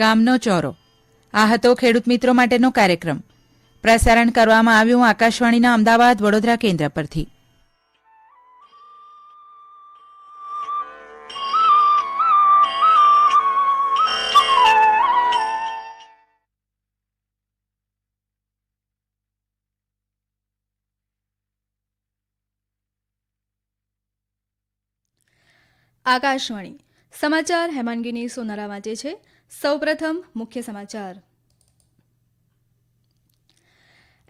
ગામનો ચોરો. આ હતો ખેડૂત મિત્રો માટેનો કાર્યક્રમ. પ્રસારણ કરવામાં આવ્યું આકાશવાણીના અમદાવાદ વડોદરા કેન્દ્ર પરથી. આકાશવાણી. સમાચાર હેમાંગીની સોનારા વાંચે છે. સૌપ્રથમ મુખ્ય સમાચાર.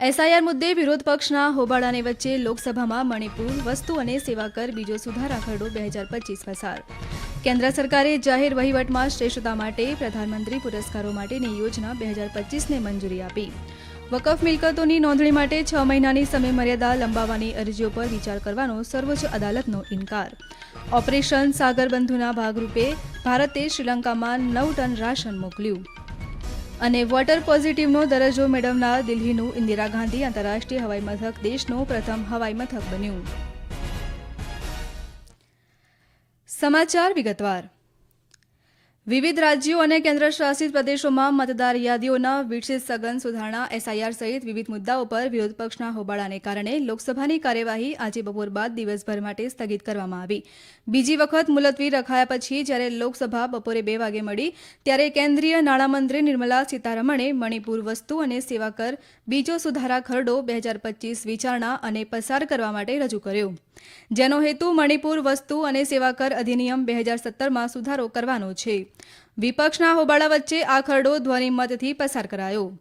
એસઆઈઆર મુદ્દે વિરોધ પક્ષના હોબાળાની વચ્ચે લોકસભામાં મણિપુર વસ્તુ અને સેવા કર બીજો સુધારા ખરડો બે હજાર પચીસ પસાર. કેન્દ્ર સરકારે જાહેર વહીવટમાં શ્રેષ્ઠતા માટે પ્રધાનમંત્રી પુરસ્કારો માટેની યોજના બે હજાર પચીસને મંજૂરી આપી. વકફ મિલકતોની નોંધણી માટે છ મહિનાની સમયમર્યાદા લંબાવવાની અરજીઓ પર વિચાર કરવાનો સર્વોચ્ચ અદાલતનો ઇનકાર. ઓપરેશન સાગરબંધુના ભાગરૂપે ભારતે શ્રીલંકામાં નવ ટન રાશન મોકલ્યું. અને વોટર પોઝિટિવનો દરજ્જો મેળવનાર દિલ્હીનું ઇન્દિરા ગાંધી આંતરરાષ્ટ્રીય હવાઈ મથક દેશનું પ્રથમ હવાઈ મથક બન્યું. સમાચાર વિગતવાર. વિવિધ રાજ્યો અને કેન્દ્રશાસિત પ્રદેશોમાં મતદાર યાદીઓના વિકસિત સઘન સુધારણા એસઆઈઆર સહિત વિવિધ મુદ્દાઓ પર વિરોધ પક્ષના હોબાળાને કારણે લોકસભાની કાર્યવાહી આજે બપોર બાદ દિવસભર માટે સ્થગિત કરવામાં આવી. બીજી વખત મુલતવી રખાયા પછી જ્યારે લોકસભા બપોરે બે વાગે મળી, ત્યારે કેન્દ્રીય નાણામંત્રી નિર્મલા સીતારમણે મણિપુર વસ્તુ અને સેવા કર બીજો સુધારા ખરડો બે હજાર વિચારણા અને પસાર કરવા માટે રજૂ કર્યો. જેનો હેતુ મણિપુર વસ્તુ અને સેવા કર અધિનિયમ બે હજાર સત્તરમાં સુધારો કરવાનો છે. વિપક્ષના હોબાળા વચ્ચે આ ખરડો ધ્વનિમતથી પસાર કરાયો.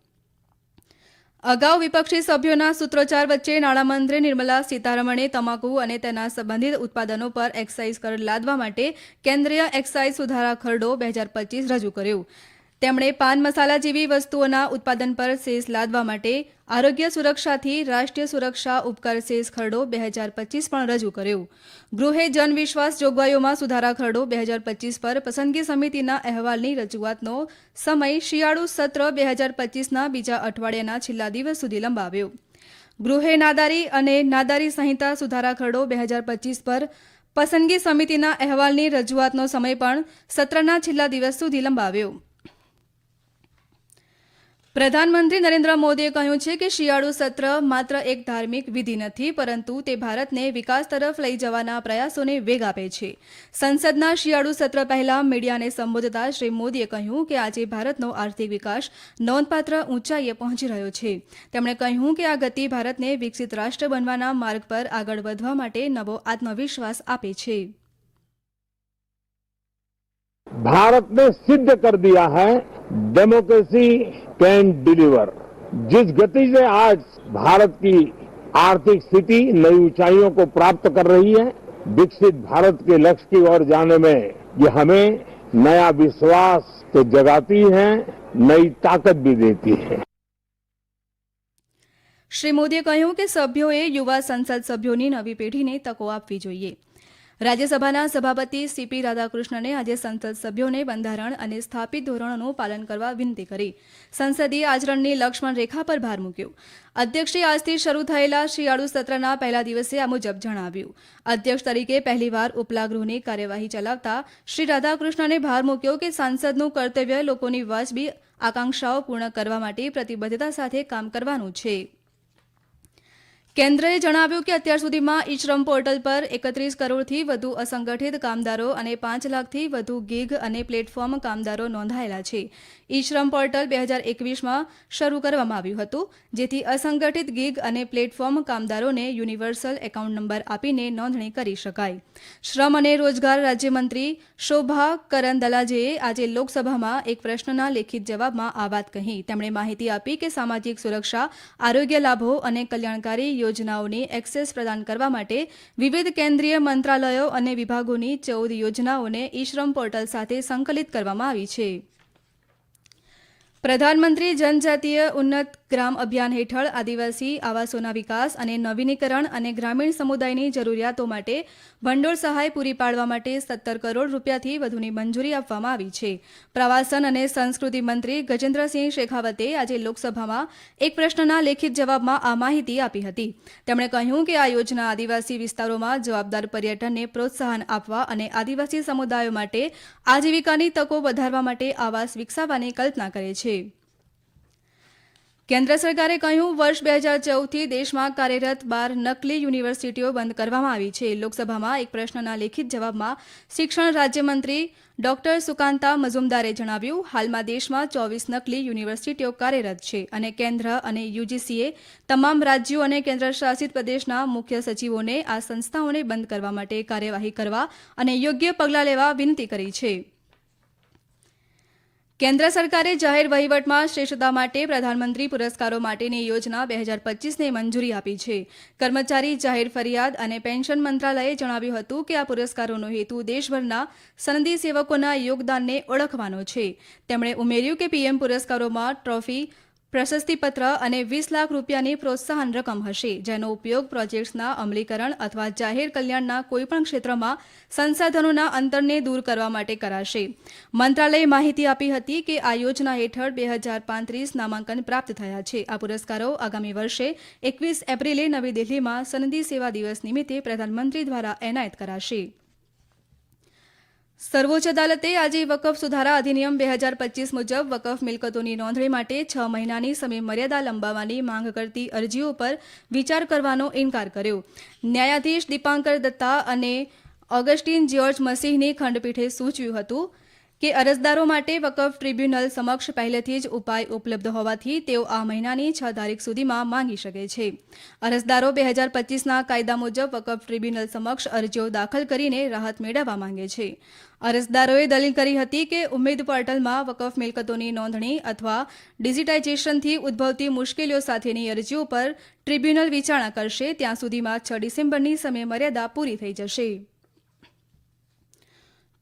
અગાઉ વિપક્ષી સભ્યોના સૂત્રોચ્ચાર વચ્ચે નાણામંત્રી નિર્મલા સીતારમણે તમાકુ અને તેના સંબંધિત ઉત્પાદનો પર એક્સાઇઝ કર લાદવા માટે કેન્દ્રીય એક્સાઇઝ સુધારા ખરડો બે હજાર પચીસ રજૂ કર્યો. તેમણે પાન મસાલા જેવી વસ્તુઓના ઉત્પાદન પર સેસ લાદવા માટે આરોગ્ય સુરક્ષાથી રાષ્ટ્રીય સુરક્ષા ઉપકર સેસ ખરડો બે હજાર પચીસ પણ રજૂ કર્યો. ગૃહે જનવિશ્વાસ જોગવાઈઓમાં સુધારા ખરડો બે હજાર પચીસ પર પસંદગી સમિતિના અહેવાલની રજૂઆતનો સમય શિયાળુ સત્ર બે હજાર પચીસના બીજા અઠવાડિયાના છેલ્લા દિવસ સુધી લંબાવ્યો. ગૃહે નાદારી અને નાદારી સંહિતા સુધારા ખરડો બે હજાર પચીસ પર પસંદગી સમિતિના અહેવાલની રજૂઆતનો સમય પણ સત્રના છેલ્લા દિવસ સુધી લંબાવ્યો. પ્રધાનમંત્રી નરેન્દ્ર મોદીએ કહ્યું છે કે શિયાળુ સત્ર માત્ર એક ધાર્મિક વિધિ નથી, પરંતુ તે ભારતને વિકાસ તરફ લઈ જવાના પ્રયાસોને વેગ આપે છે. સંસદના શિયાળુ સત્ર પહેલા મીડિયાને સંબોધતા શ્રી મોદીએ કહ્યું કે આજે ભારતનો આર્થિક વિકાસ નોંધપાત્ર ઊંચાઈએ પહોંચી રહ્યો છે. તેમણે કહ્યું કે આ ગતિ ભારતને વિકસિત રાષ્ટ્ર બનવાના માર્ગ પર આગળ વધવા માટે નવો આત્મવિશ્વાસ આપે છે. भारत ने सिद्ध कर दिया है डेमोक्रेसी कैन डिलीवर जिस गति से आज भारत की आर्थिक स्थिति नई ऊंचाइयों को प्राप्त कर रही है विकसित भारत के लक्ष्य की ओर जाने में ये हमें नया विश्वास तो जगाती है नई ताकत भी देती है શ્રી મોદીએ કહ્યું કે સભ્યોએ યુવા સંસદ સભ્યોની નવી પેઢીને તકો આપવી જોઈએ રાજ્યસભાના સભાપતિ સીપી રાધાકૃષ્ણને આજે સંસદ સભ્યોને બંધારણ અને સ્થાપિત ધોરણોનું પાલન કરવા વિનંતી કરી. સંસદીય આચરણની લક્ષ્મણ રેખા પર ભાર મૂક્યો. અધ્યક્ષે આજથી શરૂ થયેલા શિયાળુ સત્રના પહેલા દિવસે આ મુજબ જણાવ્યું. અધ્યક્ષ તરીકે પહેલીવાર ઉપલા ગૃહની કાર્યવાહી ચલાવતા શ્રી રાધાકૃષ્ણને ભાર મૂક્યો કે સાંસદનું કર્તવ્ય લોકોની વાજબી આકાંક્ષાઓ પૂર્ણ કરવા માટે પ્રતિબદ્ધતા સાથે કામ કરવાનું છે. કેન્દ્રએ જણાવ્યું કે અત્યાર સુધીમાં ઈ શ્રમ પોર્ટલ પર એકત્રીસ કરોડથી વધુ અસંગઠિત કામદારો અને પાંચ લાખથી વધુ ગીગ અને પ્લેટફોર્મ કામદારો નોંધાયેલા છે. ઈ શ્રમ પોર્ટલ બે હજાર એકવીસમાં શરૂ કરવામાં આવ્યું હતું, જેથી અસંગઠિત ગીગ અને પ્લેટફોર્મ કામદારોને યુનિવર્સલ એકાઉન્ટ નંબર આપીને નોંધણી કરી શકાય. શ્રમ અને રોજગાર રાજ્યમંત્રી શોભા કરંદલાજેએ આજે લોકસભામાં એક પ્રશ્નના લેખિત જવાબમાં આ વાત કહી. તેમણે માહિતી આપી કે સામાજિક સુરક્ષા, આરોગ્ય લાભો અને કલ્યાણકારી યોજનાઓની એક્સેસ પ્રદાન કરવા માટે વિવિધ કેન્દ્રીય મંત્રાલયો અને વિભાગોની ચૌદ યોજનાઓને ઈશ્રમ પોર્ટલ સાથે સંકલિત કરવામાં આવી છે. પ્રધાનમંત્રી જનજાતીય ઉન્નત ગ્રામ અભિયાન હેઠળ આદિવાસી, આવાસોના વિકાસ અને નવીનીકરણ અને ગ્રામીણ સમુદાયની જરૂરિયાતો માટે ભંડોળ સહાય પૂરી પાડવા માટે સત્તર કરોડ રૂપિયાથી વધુની મંજૂરી આપવામાં આવી છે. પ્રવાસન અને સંસ્કૃતિ મંત્રી ગજેન્દ્રસિંહ શેખાવતે આજે લોકસભામાં એક પ્રશ્નના લેખિત જવાબમાં આ માહિતી આપી હતી. તેમણે કહ્યું કે આ યોજના આદિવાસી વિસ્તારોમાં જવાબદાર પર્યટનને પ્રોત્સાહન આપવા અને આદિવાસી સમુદાયો માટે આજીવિકાની તકો વધારવા માટે આવાસ વિકસાવવાની કલ્પના કરે છે. કેન્દ્ર સરકારે કહ્યું, વર્ષ બે હજાર ચૌદથી દેશમાં કાર્યરત બાર નકલી યુનિવર્સિટીઓ બંધ કરવામાં આવી છે. લોકસભામાં એક પ્રશ્નના લેખિત જવાબમાં શિક્ષણ રાજ્યમંત્રી ડોક્ટર સુકાંતા મઝુમદારે જણાવ્યું, હાલમાં દેશમાં ચોવીસ નકલી યુનિવર્સિટીઓ કાર્યરત છે અને કેન્દ્ર અને યુજીસીએ તમામ રાજ્યો અને કેન્દ્રશાસિત પ્રદેશના મુખ્ય સચિવોને આ સંસ્થાઓને બંધ કરવા માટે કાર્યવાહી કરવા અને યોગ્ય પગલાં લેવા વિનંતી કરી છે. કેન્દ્ર સરકારે જાહેર વહીવટમાં શ્રેષ્ઠતા માટે પ્રધાનમંત્રી પુરસ્કારો માટેની યોજના બે હજાર પચીસને મંજૂરી આપી છે. કર્મચારી જાહેર ફરિયાદ અને પેન્શન મંત્રાલયે જણાવ્યું હતું કે આ પુરસ્કારોનો હેતુ દેશભરના સનદી સેવકોના યોગદાનને ઓળખવાનો છે. તેમણે ઉમેર્યું કે પીએમ પુરસ્કારોમાં ટ્રોફી પ્રશસ્તિપત્ર અને વીસ લાખ રૂપિયાની પ્રોત્સાહન રકમ હશે, જેનો ઉપયોગ પ્રોજેક્ટ્સના અમલીકરણ અથવા જાહેર કલ્યાણના કોઈપણ ક્ષેત્રમાં સંસાધનોના અંતરને દૂર કરવા માટે કરાશે. મંત્રાલયે માહિતી આપી હતી કે આ યોજના હેઠળ બે હજાર પાંત્રીસ નામાંકન પ્રાપ્ત થયા છે. આ પુરસ્કારો આગામી વર્ષે એકવીસ એપ્રિલે નવી દિલ્હીમાં સનદી સેવા દિવસ નિમિત્તે પ્રધાનમંત્રી દ્વારા એનાયત કરાશે. સર્વોચ્ચ અદાલતે આજે વકફ સુધારા અધિનિયમ બે હજાર પચીસ મુજબ વકફ મિલકતોની નોંધણી માટે છ મહિનાની સમય મર્યાદા લંબાવવાની માંગ કરતી અરજીઓ પર વિચાર કરવાનો ઇનકાર કર્યો. ન્યાયાધીશ દીપાંકર દત્તા અને ઓગસ્ટીન જ્યોર્જ મસીહની ખંડપીઠે સૂચવ્યું હતું કે અરજદારો માટે વકફ ટ્રિબ્યુનલ સમક્ષ પહેલેથી જ ઉપાય ઉપલબ્ધ હોવાથી તેઓ આ મહિનાની છ તારીખ સુધીમાં માંગી શકે છે. અરજદારો બે હજાર પચીસના કાયદા મુજબ વકફ ટ્રિબ્યુનલ સમક્ષ અરજીઓ દાખલ કરીને રાહત મેળવવા માંગે છે. અરજદારોએ દલીલ કરી હતી કે ઉમેદ પોર્ટલમાં વકફ મિલકતોની નોંધણી અથવા ડિજિટાઇઝેશનથી ઉદ્ભવતી મુશ્કેલીઓ સાથેની અરજીઓ પર ટ્રિબ્યુનલ વિચારણા કરશે, ત્યાં સુધીમાં છ ડિસેમ્બરની સમયમર્યાદા પૂરી થઈ જશે.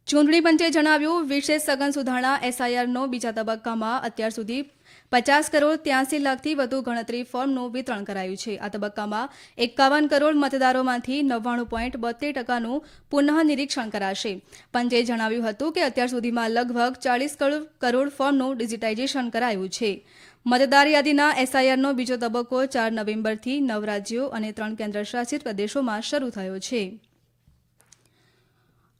ચૂંટણી પંચે જણાવ્યું વિશેષ સઘન સુધારણા એસઆઈઆરનો બીજા તબક્કામાં અત્યાર સુધી પચાસ કરોડ ત્યાસી લાખથી વધુ ગણતરી ફોર્મનું વિતરણ કરાયું છે. આ તબક્કામાં એકાવન કરોડ મતદારોમાંથી નવ્વાણું પોઈન્ટ બોતેર ટકાનું પુનઃ નિરીક્ષણ કરાશે. પંચે જણાવ્યું હતું કે અત્યાર સુધીમાં લગભગ ચાળીસ કરોડ ફોર્મનું ડિજિટાઇઝેશન કરાયું છે. મતદાર યાદીના એસઆઈઆરનો બીજો તબક્કો ચાર નવેમ્બરથી નવ રાજ્યો અને ત્રણ કેન્દ્રશાસિત પ્રદેશોમાં શરૂ થયો છે.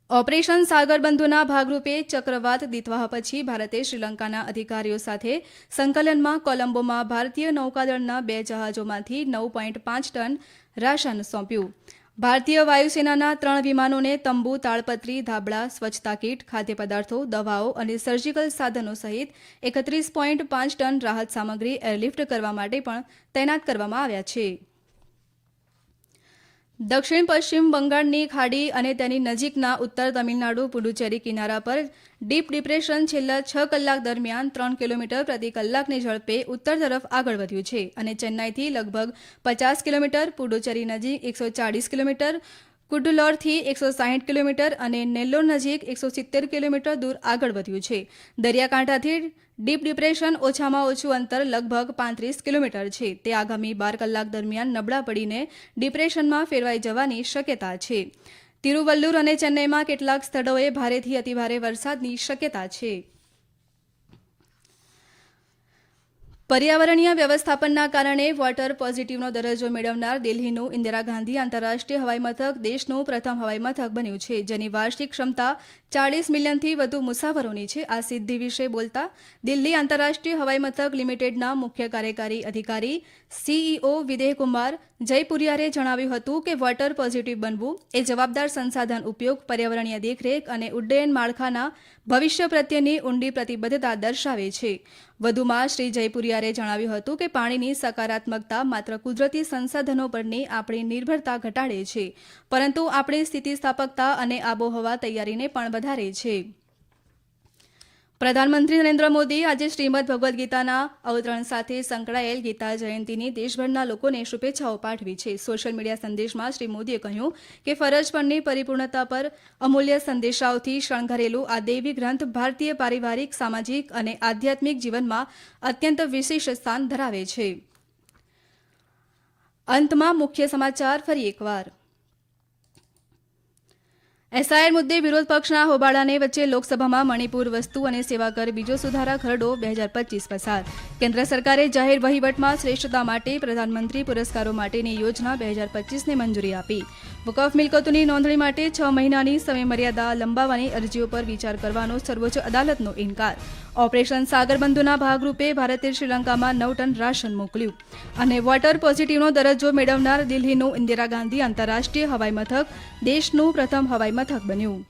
ઓપરેશન સાગરબંધુના ભાગરૂપે ચક્રવાત દીતવાહ પછી ભારતે શ્રીલંકાના અધિકારીઓ સાથે સંકલનમાં કોલંબોમાં ભારતીય નૌકાદળના બે જહાજોમાંથી નવ પોઈન્ટ પાંચ ટન રાશન સોંપ્યું. ભારતીય વાયુસેનાના ત્રણ વિમાનોને તંબુ તાળપત્રી ધાબળા, સ્વચ્છતા કીટ ખાદ્ય પદાર્થો દવાઓ અને સર્જિકલ સાધનો સહિત એકત્રીસ પોઈન્ટ પાંચ ટન રાહત સામગ્રી એરલિફ્ટ કરવા માટે પણ તૈનાત કરવામાં આવ્યા છે. દક્ષિણ પશ્ચિમ બંગાળની ખાડી અને તેની નજીકના ઉત્તર તમિલનાડુ પુડુચેરી કિનારા પર ડીપ ડિપ્રેશન છેલ્લા છ કલાક દરમિયાન ત્રણ કિલોમીટર પ્રતિ કલાકની ઝડપે ઉત્તર તરફ આગળ વધ્યું છે અને ચેન્નાઈથી લગભગ પચાસ કિલોમીટર, પુડુચેરી નજીક એકસો ચાળીસ કિલોમીટર કુડુલોરથી એકસો સાહીઠ કિલોમીટર અને નેલ્લોર નજીક એકસો સિત્તેર કિલોમીટર દૂર આગળ વધ્યું છે. દરિયાકાંઠાથી ડીપ ડિપ્રેશન ઓછામાં ઓછું અંતર લગભગ પાંત્રીસ કિલોમીટર છે. તે આગામી બાર કલાક દરમિયાન નબળા પડીને ડિપ્રેશનમાં ફેરવાઈ જવાની શક્યતા છે. તિરુવલ્લુર અને ચેન્નઈમાં કેટલાક સ્થળોએ ભારેથી અતિભારે વરસાદની શક્યતા છે. પર્યાવરણીય વ્યવસ્થાપનના કારણે વોટર પોઝિટિવનો દરજ્જો મેળવનાર દિલ્હીનું ઇન્દિરા ગાંધી આંતરરાષ્ટ્રીય હવાઈ મથક દેશનું પ્રથમ હવાઈ મથક બન્યું છે, જેની વાર્ષિક ક્ષમતા ચાળીસ મિલિયનથી વધુ મુસાફરોની છે. આ સિદ્ધિ વિશે બોલતા દિલ્હી આંતરરાષ્ટ્રીય હવાઈ મથક લિમિટેડના મુખ્ય કાર્યકારી અધિકારી સીઈઓ વિદેહકુમાર જયપુરિયારે જણાવ્યું હતું કે વોટર પોઝિટિવ બનવું એ જવાબદાર સંસાધન ઉપયોગ, પર્યાવરણીય દેખરેખ અને ઉડ્ડયન માળખાના ભવિષ્ય પ્રત્યેની ઊંડી પ્રતિબદ્ધતા દર્શાવે છે. વધુમાં શ્રી જયપુરિયારે જણાવ્યું હતું કે પાણીની સકારાત્મકતા માત્ર કુદરતી સંસાધનો પરની આપણી નિર્ભરતા ઘટાડે છે, પરંતુ આપણી સ્થિતિસ્થાપકતા અને આબોહવા તૈયારીને પણ વધારે છે. પ્રધાનમંત્રી નરેન્દ્ર મોદી આજે શ્રીમદ ભગવદ્ ગીતાના અવતરણ સાથે સંકળાયેલ ગીતા જયંતિની દેશભરના લોકોને શુભેચ્છાઓ પાઠવી છે. સોશિયલ મીડિયા સંદેશમાં શ્રી મોદીએ કહ્યું કે ફરજ પરની પરિપૂર્ણતા પર અમૂલ્ય સંદેશાઓથી શણગારેલું આ દૈવી ગ્રંથ ભારતીય પારિવારિક, સામાજિક અને આધ્યાત્મિક જીવનમાં અત્યંત વિશેષ સ્થાન ધરાવે છે. અંતમાં મુખ્ય સમાચાર ફરી એકવાર. એસઆઈઆર મુદ્દે વિરોધ પક્ષના હોબાળાને વચ્ચે લોકસભામાં મણિપુર વસ્તુ અને સેવા કર બીજો સુધારા ખરડો બે હજાર પચીસ પસાર. કેન્દ્ર સરકારે જાહેર વહીવટમાં શ્રેષ્ઠતા માટે પ્રધાનમંત્રી પુરસ્કારો માટેની યોજના બે હજાર પચીસને મંજૂરી આપી. વકફ મિલકતોની નોંધણી માટે છ મહિનાની સમયમર્યાદા લંબાવવાની અરજીઓ પર વિચાર કરવાનો સર્વોચ્ચ અદાલતનો ઇનકાર. ઓપરેશન સાગરબંધુના ભાગરૂપે ભારતે શ્રીલંકામાં નવ ટન રાશન મોકલ્યું. અને વોટર પોઝિટિવનો દરજ્જો મેળવનાર દિલ્હીનું ઇન્દિરા ગાંધી આંતરરાષ્ટ્રીય હવાઈ મથક, દેશનું પ્રથમ હવાઈ મથક બન્યું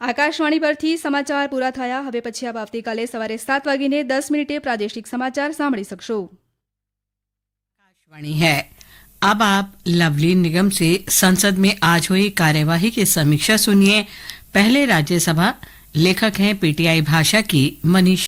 આકાશવાણી પરથી સમાચાર પૂરા થયા હવે પછી આપ આવતીકાલે સવારે સાત વાગીને દસ મિનિટે પ્રાદેશિક સમાચાર સાંભળી શકશો आकाशवाणी है अब आप लवली निगम से संसद में आज हुई कार्यवाही की समीक्षा सुनिए पहले राज्यसभा लेखक हैं पीटीआई भाषा की मनीष